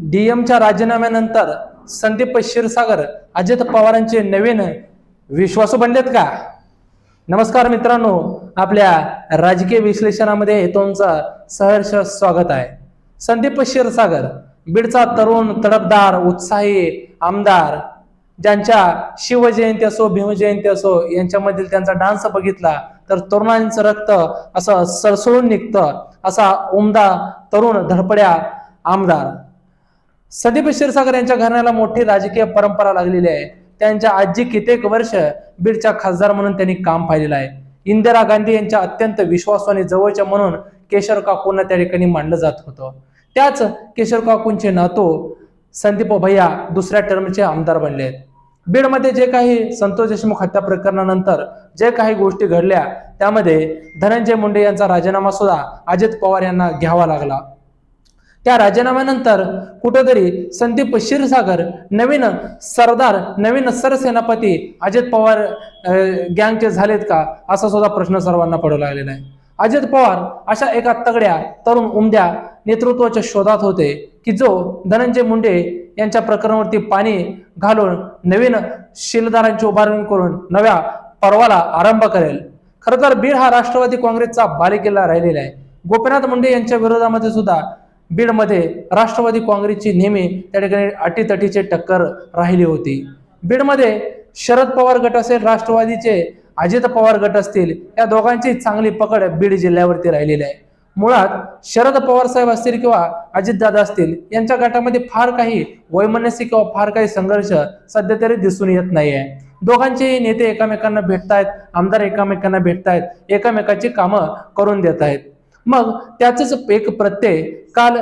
डीएमच्या राजीनाम्यानंतर संदीप क्षीरसागर अजित पवारांचे नवीन विश्वासू बनलेत का? नमस्कार मित्रांनो आपल्या राजकीय विश्लेषणामध्ये तुमचं सहर्ष स्वागत आहे. संदीप क्षीरसागर बीडचा तरुण तडपदार उत्साही आमदार ज्यांच्या शिवजयंती असो भीमजयंती असो यांच्यामधील त्यांचा डान्स बघितला तर तरुणांचं रक्त असं सरसळून निघतं असा उमदा तरुण धडपड्या आमदार. सदीप क्षीरसागर यांच्या घराण्याला मोठी राजकीय परंपरा लागलेली आहे. त्यांच्या आजी कित्येक वर्ष बीडच्या खासदार म्हणून त्यांनी काम पाहिलेलं आहे. इंदिरा गांधी यांच्या अत्यंत विश्वासू आणि जवळच्या म्हणून केशर काकूंना त्या ठिकाणी मांडलं जात होतं. त्याच केशर काकूंचे नातो संदीप भैया दुसऱ्या टर्मचे आमदार बनले आहेत. बीडमध्ये जे काही संतोष देशमुख हत्या प्रकरणानंतर जे काही गोष्टी घडल्या त्यामध्ये धनंजय मुंडे यांचा राजीनामा सुद्धा अजित पवार यांना घ्यावा लागला. त्या राजीनाम्यानंतर कुठेतरी संदीप क्षीरसागर नवीन सरदार नवीन सरसेनापती अजित पवार गँगचे झालेत का? असा सुद्धा प्रश्न सर्वांना पडू लागलेला आहे. अजित पवार अशा एका तगड्या तरुण उमद्या नेतृत्वाच्या शोधात होते की जो धनंजय मुंडे यांच्या प्रकरणावरती पाणी घालून नवीन शिलदारांची उभारणी करून नव्या पर्वाला आरंभ करेल. खरं तर बीड हा राष्ट्रवादी काँग्रेसचा बालेकिल्ला राहिलेला आहे. गोपीनाथ मुंडे यांच्या विरोधामध्ये सुद्धा बीडमध्ये राष्ट्रवादी काँग्रेसची नेहमी त्या ठिकाणी अटीतटीचे टक्कर राहिली होती. बीडमध्ये शरद पवार गट असेल राष्ट्रवादीचे अजित पवार गट असतील या दोघांची चांगली पकड बीड जिल्ह्यावरती राहिलेली आहे. मुळात शरद पवार साहेब असतील किंवा अजितदादा असतील यांच्या गटामध्ये फार काही वैमनस्य किंवा फार काही संघर्ष सध्या तरी दिसून येत नाहीये. दोघांचेही नेते एकमेकांना भेटतायत आमदार एकमेकांना भेटतायत एकमेकाची कामं करून देत आहेत मग त्याचंच एक प्रत्यय काल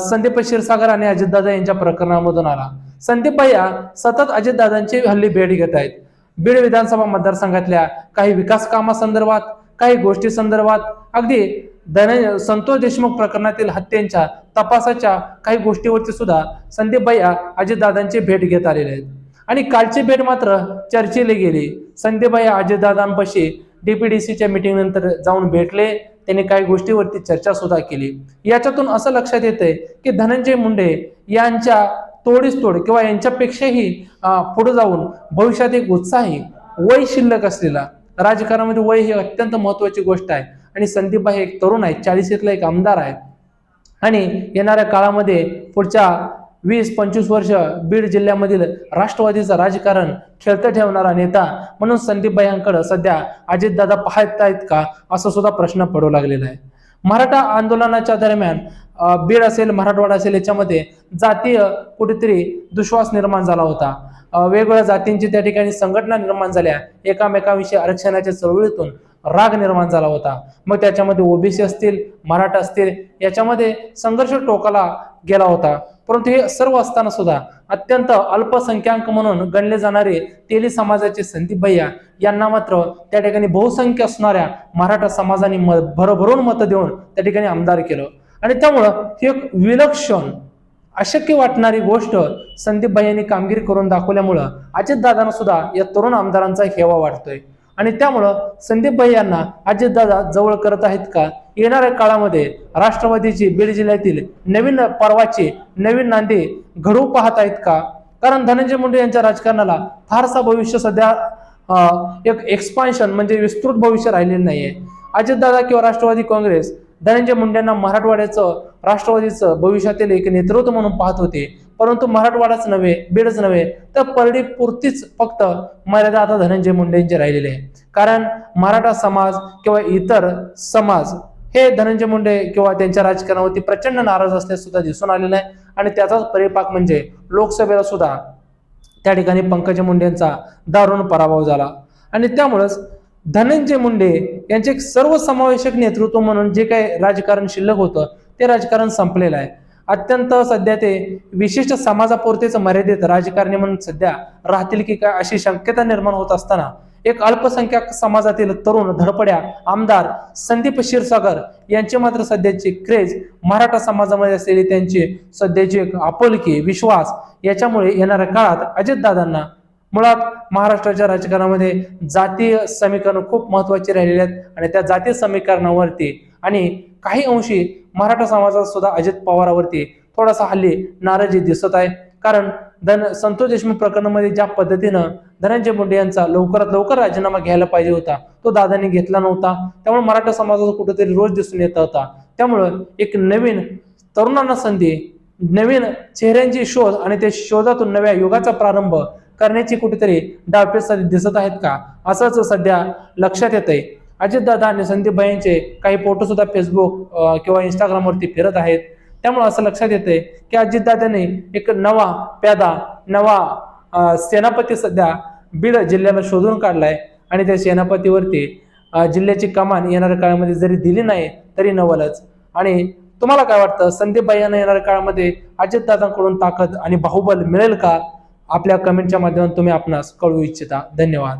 संदीप क्षीरसागर आणि अजितदादा यांच्या प्रकरणामधून आला. संदीप भैया सतत अजितदादांची हल्ली भेट घेत आहेत. बीड विधानसभा मतदारसंघातल्या काही विकास कामासंदर्भात काही गोष्टी संदर्भात अगदी धन संतोष देशमुख प्रकरणातील हत्येच्या तपासाच्या काही गोष्टीवरती सुद्धा संदीप भैया अजितदादांची भेट घेत आलेले आहेत. आणि कालची भेट मात्र चर्चेली गेली. संदीप भैया अजितदादांपाशी डीपीडीसीच्या मीटिंग नंतर जाऊन भेटले. त्यांनी काही गोष्टीवरती चर्चा सुद्धा केली. याच्यातून असं लक्षात येतंय की धनंजय मुंडे यांच्या तोडीस तोड किंवा यांच्यापेक्षाही पुढे जाऊन भविष्यात एक उत्साही वय शिल्लक असलेला राजकारणामध्ये वय ही अत्यंत महत्वाची गोष्ट आहे. आणि संदीप भाई एक तरुण आहे चाळीसीतला एक आमदार आहे. आणि येणाऱ्या काळामध्ये पुढच्या वीस पंचवीस वर्ष बीड जिल्ह्यामधील राष्ट्रवादीचं राजकारण खेळतं ठेवणारा नेता म्हणून संदीप भाईंकडे सध्या अजितदादा पाहत आहेत का असा सुद्धा प्रश्न पडू लागलेला आहे. मराठा आंदोलनाच्या दरम्यान बीड असेल मराठवाडा असेल याच्यामध्ये जातीय कुठेतरी दुश्वास निर्माण झाला होता. वेगवेगळ्या जातींची त्या ठिकाणी संघटना निर्माण झाल्या. एकामेकाविषयी आरक्षणाच्या चळवळीतून राग निर्माण झाला होता. मग त्याच्यामध्ये ओबीसी असतील मराठा असतील याच्यामध्ये संघर्ष टोकाला गेला होता. परंतु हे सर्व असताना सुद्धा अत्यंत अल्पसंख्याक म्हणून गणले जाणारे तेली समाजाचे संदीप भैया यांना मात्र त्या ठिकाणी बहुसंख्य असणाऱ्या मराठा समाजाने म भरभरून मतं देऊन त्या ठिकाणी आमदार केलं. आणि त्यामुळं ही एक विलक्षण अशक्य वाटणारी गोष्ट संदीप भाई यांनी कामगिरी करून दाखवल्यामुळं अजितदादांना सुद्धा या तरुण आमदारांचा हेवा वाटतोय. आणि त्यामुळं संदीप भाई यांना अजितदादा जवळ करत आहेत का? येणाऱ्या काळामध्ये राष्ट्रवादीची बीड जिल्ह्यातील नवीन पर्वाची नवीन नांदी घडवू पाहत आहेत का? कारण धनंजय मुंडे यांच्या राजकारणाला फारसा भविष्य सध्या एक एक्सपान्शन म्हणजे विस्तृत भविष्य राहिलेलं नाहीये. अजितदादा किंवा राष्ट्रवादी काँग्रेस धनंजय मुंडेंना मराठवाड्याचं राष्ट्रवादीचं भविष्यातील एक नेतृत्व म्हणून पाहत होते. परंतु मराठवाडाच नव्हे बीडच नव्हे तर परडी पुरतीच फक्त मर्यादा आता धनंजय मुंडेंची राहिलेली आहे कारण मराठा समाज किंवा इतर समाज हे धनंजय मुंडे किंवा त्यांच्या राजकारणावरती प्रचंड नाराज असल्यास सुद्धा दिसून आलेलं आहे. आणि त्याचाच परिपाक म्हणजे लोकसभेला सुद्धा त्या ठिकाणी पंकजा मुंडेंचा दारुण पराभव झाला. आणि त्यामुळंच धनंजय मुंडे यांचे एक सर्वसमावेशक नेतृत्व म्हणून जे काही राजकारण शिल्लक होतं ते राजकारण संपलेलं आहे. अत्यंत सध्या ते विशिष्ट समाजापुरतेच मर्यादित राजकारणी म्हणून सध्या राहतील की काय अशी शक्यता निर्माण होत असताना एक अल्पसंख्याक समाजातील तरुण धडपड्या आमदार संदीप क्षीरसागर यांची मात्र सध्याची क्रेज मराठा समाजामध्ये असलेली त्यांची सध्याची एक आपुलकी विश्वास याच्यामुळे येणाऱ्या काळात अजितदादांना मुळात महाराष्ट्राच्या राजकारणामध्ये जातीय समीकरण खूप महत्वाची राहिलेली आहेत. आणि त्या जातीय समीकरणावरती आणि काही अंशी मराठा समाजात सुद्धा अजित पवारावरती थोडासा हल्ली नाराजी दिसत आहे. कारण धन संतोष देशमुख प्रकरणामध्ये ज्या पद्धतीनं धनंजय मुंडे यांचा लवकरात लवकर राजीनामा घ्यायला पाहिजे होता तो दादांनी घेतला नव्हता. त्यामुळे मराठा समाजाचा कुठेतरी रोज दिसून येत होता. त्यामुळं एक नवीन तरुणांना संधी नवीन चेहऱ्यांची शोध आणि त्या शोधातून नव्या युगाचा प्रारंभ करण्याची कुठेतरी डावपेच सध्या दिसत आहेत का? असंच सध्या लक्षात येत आहे अजितदादा आणि संदीप यांचे काही फोटो सुद्धा फेसबुक किंवा इंस्टाग्रामवरती फिरत आहेत. त्यामुळे असं लक्षात येतंय की अजितदादांनी एक नवा प्यादा नवा सेनापती सध्या बीड जिल्ह्याला शोधून काढलाय आणि त्या सेनापतीवरती जिल्ह्याची कमान येणाऱ्या काळामध्ये जरी दिली नाही तरी नवलच. आणि तुम्हाला काय वाटतं? संदीप भाई यांना येणाऱ्या काळामध्ये अजितदादांकडून ताकद आणि बाहुबल मिळेल का? आपल्या कमेंटच्या माध्यमातून तुम्ही आपणास कळवू इच्छिता. धन्यवाद.